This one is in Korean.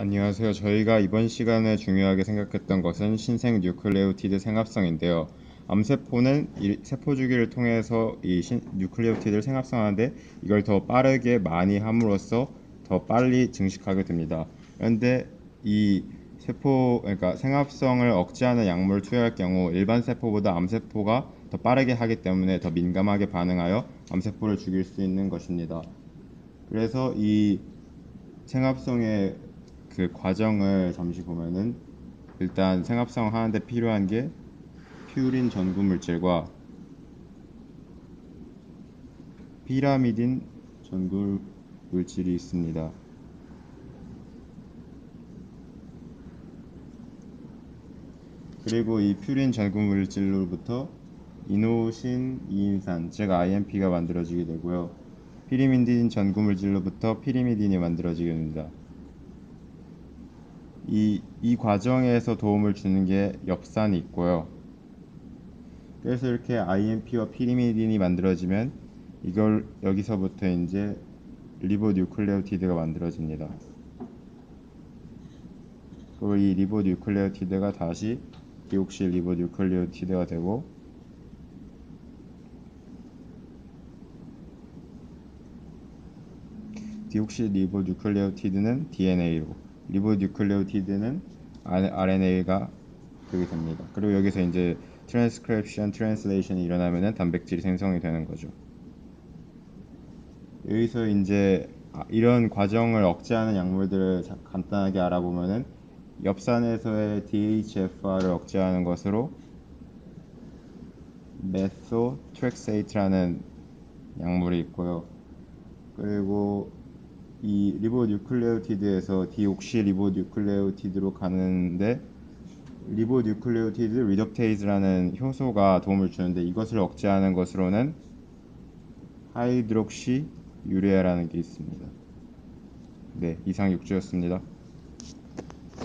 안녕하세요. 저희가 이번 시간에 중요하게 생각했던 것은 신생 뉴클레오티드 생합성인데요. 암세포는 이 세포 주기를 통해서 이 신, 뉴클레오티드를 생합성하는데 이걸 더 빠르게 많이 함으로써 더 빨리 증식하게 됩니다. 그런데 이 세포 그러니까 생합성을 억제하는 약물을 투여할 경우 일반 세포보다 암세포가 더 빠르게 하기 때문에 더 민감하게 반응하여 암세포를 죽일 수 있는 것입니다. 그래서 이 생합성의 그 과정을 잠시 보면은 일단 생합성 하는데 필요한 게 퓨린 전구 물질과 피라미딘 전구 물질이 있습니다. 그리고 이 퓨린 전구 물질로부터 이노신 2인산 즉 IMP가 만들어지게 되고요. 피리미딘 전구 물질로부터 피리미딘이 만들어지게 됩니다. 이, 이 과정에서 도움을 주는 게 엽산이 있고요. 그래서 이렇게 IMP와 피리미딘이 만들어지면 이걸 여기서부터 이제 리보뉴클레오티드가 만들어집니다. 그리고 이 리보뉴클레오티드가 다시 디옥실 리보뉴클레오티드가 되고 디옥실 리보뉴클레오티드는 DNA로 리보뉴클레오티드는 RNA가 되게 됩니다. 그리고 여기서 이제 트랜스크립션, 트랜슬레이션이 일어나면은 단백질이 생성이 되는 거죠. 여기서 이제 아, 이런 과정을 억제하는 약물들을 자- 간단하게 알아보면은 엽산에서의 DHFR을 억제하는 것으로 메소트렉세이트라는 약물이 있고요. 그리고 이 리보뉴클레오티드에서 디옥시 리보뉴클레오티드로 가는데 리보뉴클레오티드 리덕테이즈라는 효소가 도움을 주는데 이것을 억제하는 것으로는 하이드록시 유레아라는 게 있습니다. 네, 이상 6주였습니다.